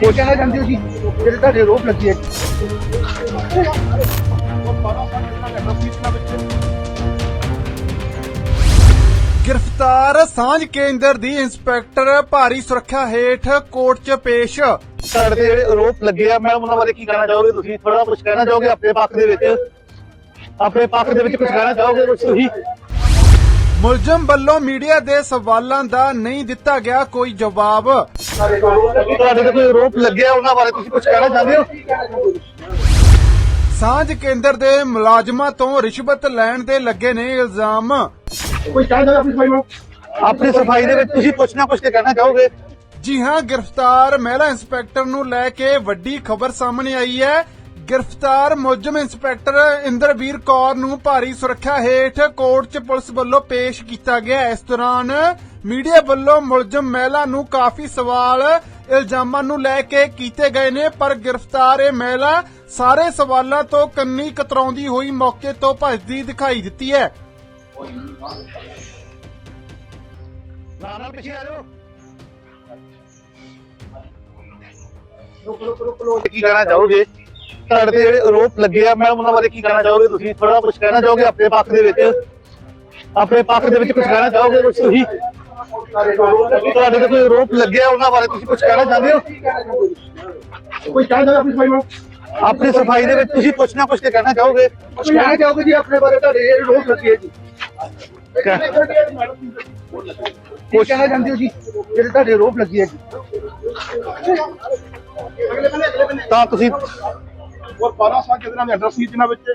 ਇਹ ਕਹਿਣਾ ਚਾਹੁੰਦੇ ਹੋ ਜੀ। ਜਿਹੜੇ ਤੁਹਾਡੇ ਆਰੋਪ ਲੱਗੇ ਹੈ ਗ੍ਰਿਫਤਾਰ ਸਾਂਝ ਕੇਂਦਰ ਦੀ ਇੰਸਪੈਕਟਰ ਭਾਰੀ ਸੁਰੱਖਿਆ ਹੇਠ ਕੋਰਟ 'ਚ ਪੇਸ਼। ਤੁਹਾਡੇ ਤੇ ਜਿਹੜੇ ਆਰੋਪ ਲੱਗੇ ਆ ਮੈਂ ਉਹਨਾਂ ਬਾਰੇ ਕੀ ਕਹਿਣਾ ਚਾਹੋਗੇ ਤੁਸੀਂ? ਥੋੜਾ ਕੁਝ ਕਹਿਣਾ ਚਾਹੋਗੇ ਆਪਣੇ ਪੱਖ ਦੇ ਵਿੱਚ? ਆਪਣੇ ਪੱਖ ਦੇ ਵਿੱਚ ਕੁਝ ਕਹਿਣਾ ਚਾਹੋਗੇ ਕੁਝ ਤੁਸੀਂ? ਮੁਲਜ਼ਮ ਵੱਲੋਂ ਮੀਡੀਆ ਦੇ ਸਵਾਲਾਂ ਦਾ ਨਹੀਂ ਦਿੱਤਾ ਗਿਆ ਕੋਈ ਜਵਾਬ। ਤੁਹਾਡੇ ਤੇ ਕੋਈ ਆਰੋਪ ਲੱਗਿਆ ਉਹਨਾਂ ਬਾਰੇ ਤੁਸੀਂ ਕੁਝ ਕਹਿਣਾ ਚਾਹੁੰਦੇ ਹੋ ਸਾਂਝ ਕੇਂਦਰ ਦੇ ਮੁਲਾਜ਼ਮਾਂ ਤੋਂ ਰਿਸ਼ਵਤ ਲੈਣ ਦੇ ਲੱਗੇ ਨੇ ਇਲਜ਼ਾਮ। ਕੋਈ ਚਾਹੁੰਦਾ ਆਪਣੀ ਸਫ਼ਾਈ ਨੂੰ। ਆਪਣੀ ਸਫ਼ਾਈ ਦੇ ਵਿੱਚ ਤੁਸੀਂ ਕੁਝ ਨਾ ਕੁਝ ਤੇ ਕਹਿਣਾ ਚਾਹੋਗੇ? ਜੀ ਹਾਂ ਗ੍ਰਿਫਤਾਰ ਮਹਿਲਾ ਇੰਸਪੈਕਟਰ ਨੂੰ ਲੈ ਕੇ ਵੱਡੀ ਖਬਰ ਸਾਹਮਣੇ ਆਈ ਹੈ। ਗ੍ਰਿਫਤਾਰ ਮੁਲਜ਼ਮ ਇੰਸਪੈਕਟਰ ਇੰਦਰਵੀਰ ਕੌਰ ਨੂੰ ਭਾਰੀ ਸੁਰੱਖਿਆ ਹੇਠ ਕੋਰਟ 'ਚ ਪੁਲਿਸ ਵੱਲੋਂ ਪੇਸ਼ ਕੀਤਾ ਗਿਆ। ਇਸ ਦੌਰਾਨ ਮੀਡੀਆ ਵੱਲੋਂ ਮੁਲਜ਼ਮ ਮਹਿਲਾ ਨੂੰ ਕਾਫੀ ਸਵਾਲ ਇਲਜ਼ਾਮਾਂ ਨੂੰ ਲੈ ਕੇ ਕੀਤੇ ਗਏ ਨੇ ਪਰ ਗ੍ਰਿਫਤਾਰ ਇਹ ਮਹਿਲਾ ਸਾਰੇ ਸਵਾਲਾਂ ਤੋਂ ਕੰਨੀ ਕਤਰਾਉਂਦੀ ਹੋਈ ਮੌਕੇ ਤੋਂ ਭੱਜਦੀ ਦਿਖਾਈ ਦਿੱਤੀ ਹੈ। ਨਾਲ ਪਿੱਛੇ ਆ ਜਾਓ। ਕੀ ਕਹਿਣਾ ਚਾਹੋਗੇ? ਤੁਹਾਡੇ ਤੇ ਜਿਹੜੇ ਆਰੋਪ ਲੱਗੇ ਆ ਮੈਂ ਉਹਨਾਂ ਬਾਰੇ ਕੀ ਕਹਿਣਾ ਚਾਹੋਗੇ ਤੁਸੀਂ? ਥੋੜਾ ਕੁਝ ਕਹਿਣਾ ਚਾਹੋਗੇ ਆਪਣੇ ਪੱਖ ਦੇ ਵਿੱਚ? ਆਪਣੇ ਪੱਖ ਦੇ ਵਿੱਚ ਕੁਝ ਕਹਿਣਾ ਚਾਹੋਗੇ ਕੁਝ ਤੁਸੀਂ? ਤੁਹਾਡੇ ਤੇ ਕੋਈ ਆਰੋਪ ਲੱਗੇ ਆ ਉਹਨਾਂ ਬਾਰੇ ਤੁਸੀਂ ਕੁਝ ਕਹਿਣਾ ਚਾਹੁੰਦੇ ਹੋ? ਕੋਈ ਚਾਹੁੰਦਾ ਆਪਣੀ ਸਫ਼ਾਈ ਨੂੰ? ਆਪਣੀ ਸਫ਼ਾਈ ਦੇ ਵਿੱਚ ਤੁਸੀਂ ਕੁਝ ਨਾ ਕੁਝ ਤੇ ਕਹਿਣਾ ਚਾਹੋਗੇ? ਕੁਝ ਕਹਿਣਾ ਚਾਹੋਗੇ ਜੀ ਆਪਣੇ ਬਾਰੇ? ਤੁਹਾਡੇ ਜਿਹੜੇ ਆਰੋਪ ਲੱਗੇ ਜੀ। ਕੁਝ ਕਹਿਣਾ ਚਾਹੁੰਦੇ ਹੋ ਜੀ? ਜਿਹੜੇ ਤੁਹਾਡੇ ਆਰੋਪ ਲੱਗੇ ਆ ਜੀ। ਤਾਂ ਤੁਸੀਂ ਔਰ 12 ਸਾਲ ਦੇ ਐਡਰੈਸ ਸੀ ਜਿਨ੍ਹਾਂ ਵਿੱਚ?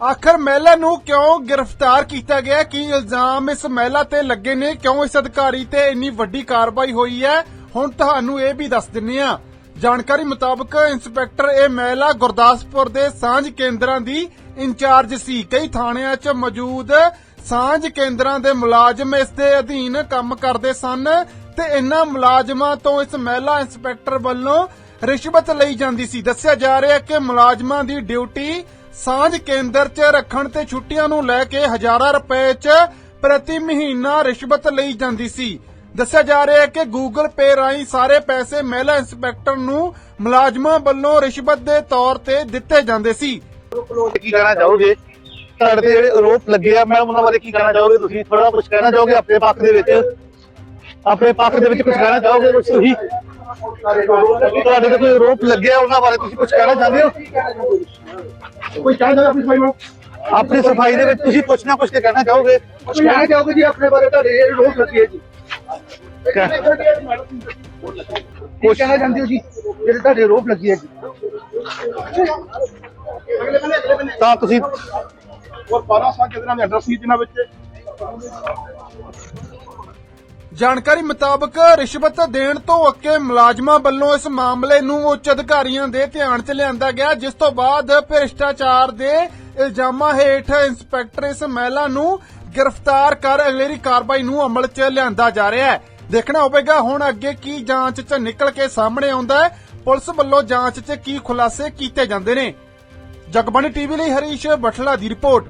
ਆਖਰ ਮਹਿਲਾ ਨੂੰ ਕਿਉਂ ਗ੍ਰਿਫਤਾਰ ਕੀਤਾ ਗਿਆ? ਕੀ ਇਲਜ਼ਾਮ ਇਸ ਮਹਿਲਾ ਤੇ ਲੱਗੇ ਨੇ? ਕਿਉਂ ਇਸ ਅਧਿਕਾਰੀ ਤੇ ਇੰਨੀ ਵੱਡੀ ਕਾਰਵਾਈ ਹੋਈ ਹੈ? ਹੁਣ ਤੁਹਾਨੂੰ ਇਹ ਵੀ ਦੱਸ ਦਿੰਨੇ ਆ ਜਾਣਕਾਰੀ ਮੁਤਾਬਕ ਇੰਸਪੈਕਟਰ ਇਹ ਮਹਿਲਾ ਗੁਰਦਾਸਪੁਰ ਦੇ ਸਾਂਝ ਕੇਂਦਰਾਂ ਦੀ ਇੰਚਾਰਜ ਸੀ। ਕਈ ਥਾਣਿਆਂ 'ਚ ਮੌਜੂਦ ਸਾਂਝ ਕੇਂਦਰਾਂ ਦੇ ਮੁਲਾਜ਼ਮ ਇਸ ਦੇ ਅਧੀਨ ਕੰਮ ਕਰਦੇ ਸਨ ਤੇ ਇਨ੍ਹਾਂ ਮੁਲਾਜ਼ਮਾਂ ਤੋਂ ਇਸ ਮਹਿਲਾ ਇੰਸਪੈਕਟਰ ਵੱਲੋਂ ਰਿਸ਼ਵਤ ਲਈ ਜਾਂਦੀ ਸੀ। ਦੱਸਿਆ ਜਾ ਰਿਹਾ ਹੈ ਕਿ ਮੁਲਾਜ਼ਮਾਂ ਦੀ ਡਿਊਟੀ ਸਾਂਝ ਕੇਂਦਰ 'ਚ ਰੱਖਣ ਤੇ ਛੁੱਟੀਆਂ ਨੂੰ ਲੈ ਕੇ ਹਜ਼ਾਰਾਂ ਰੁਪਏ 'ਚ ਪ੍ਰਤੀ ਮਹੀਨਾ ਰਿਸ਼ਵਤ ਲਈ ਜਾਂਦੀ ਸੀ। ਦੱਸਿਆ ਜਾ ਰਿਹਾ ਹੈ ਕਿ ਗੂਗਲ ਪੇ ਰਾਹੀਂ ਸਾਰੇ ਪੈਸੇ ਮਹਿਲਾ ਇੰਸਪੈਕਟਰ ਨੂੰ ਮੁਲਾਜ਼ਮਾਂ ਵੱਲੋਂ ਰਿਸ਼ਵਤ ਦੇ ਤੌਰ ਤੇ ਦਿੱਤੇ ਜਾਂਦੇ ਸੀ। ਕੀ ਕਹਿਣਾ ਚਾਹੋਗੇ? ਤੁਹਾਡੇ ਤੇ ਜਿਹੜੇ ਆਰੋਪ ਲੱਗੇ ਆ ਮੈਂ ਉਹਨਾਂ ਬਾਰੇ ਕੀ ਕਹਿਣਾ ਚਾਹੋਗੇ ਤੁਸੀਂ? ਥੋੜਾ ਕੁਝ ਕਹਿਣਾ ਚਾਹੋਗੇ ਆਪਣੇ ਪੱਖ ਦੇ ਵਿੱਚ? ਆਪਣੇ ਪੱਖ ਦੇ ਵਿੱਚ ਕੁਝ ਕਹਿਣਾ ਚਾਹੋਗੇ ਤੁਸੀਂ? ਤੁਹਾਡੇ ਤੇ ਕੋਈ ਆਰੋਪ ਲੱਗੇ ਆ ਉਹਨਾਂ ਬਾਰੇ ਤੁਸੀਂ ਕੁਝ ਕਹਿਣਾ ਚਾਹੁੰਦੇ ਹੋ? ਕੋਈ ਚਾਹੁੰਦਾ ਆਪਣੀ ਸਫ਼ਾਈ ਨੂੰ? ਆਪਣੀ ਸਫ਼ਾਈ ਦੇ ਵਿੱਚ ਤੁਸੀਂ ਕੁਝ ਨਾ ਕੁਝ ਤੇ ਕਹਿਣਾ ਚਾਹੋਗੇ? ਕੁਝ ਕਹਿਣਾ ਚਾਹੋਗੇ ਜੀ ਆਪਣੇ ਬਾਰੇ? ਤੁਹਾਡੇ ਆਰੋਪ ਲੱਗੇ ਆ ਜੀ ਕੁਝ ਕਹਿਣਾ ਚਾਹੁੰਦੇ ਹੋ ਜੀ? ਜਿਹੜੇ ਤੁਹਾਡੇ ਆਰੋਪ ਲੱਗੇ ਆ ਜੀ। ਤਾਂ ਤੁਸੀਂ ਔਰ 12 ਸਾਲ ਜਿਹਨਾਂ ਦੇ ਐਡਰੈਸ ਸੀ ਜਿਨ੍ਹਾਂ ਵਿੱਚ? ਜਾਣਕਾਰੀ ਮੁਤਾਬਕ ਰਿਸ਼ਵਤ ਦੇਣ ਤੋਂ ਅੱਕੇ ਮੁਲਾਜ਼ਮਾਂ ਵੱਲੋਂ ਇਸ ਮਾਮਲੇ ਨੂੰ ਉੱਚ ਅਧਿਕਾਰੀਆਂ ਦੇ ਧਿਆਨ 'ਚ ਲਿਆਂਦਾ ਗਿਆ, ਜਿਸ ਤੋਂ ਬਾਅਦ ਭ੍ਰਿਸ਼ਟਾਚਾਰ ਦੇ ਇਲਜ਼ਾਮਾਂ ਹੇਠ ਇੰਸਪੈਕਟਰ ਇਸ ਮਹਿਲਾ ਨੂੰ ਗ੍ਰਿਫਤਾਰ ਕਰ ਅਗਲੇਰੀ ਕਾਰਵਾਈ ਨੂੰ ਅਮਲ 'ਚ ਲਿਆਂਦਾ ਜਾ ਰਿਹਾ ਹੈ। ਦੇਖਣਾ ਹੋਵੇਗਾ ਹੁਣ ਅੱਗੇ ਕੀ ਜਾਂਚ 'ਚ ਨਿਕਲ ਕੇ ਸਾਹਮਣੇ ਆਉਂਦਾ ਹੈ। ਪੁਲਿਸ ਵੱਲੋਂ ਜਾਂਚ 'ਚ ਕੀ ਖੁਲਾਸੇ ਕੀਤੇ ਜਾਂਦੇ ਨੇ। ਜਗਬਾਣੀ ਟੀਵੀ ਲਈ ਹਰੀਸ਼ ਬਠਲਾ ਦੀ ਰਿਪੋਰਟ।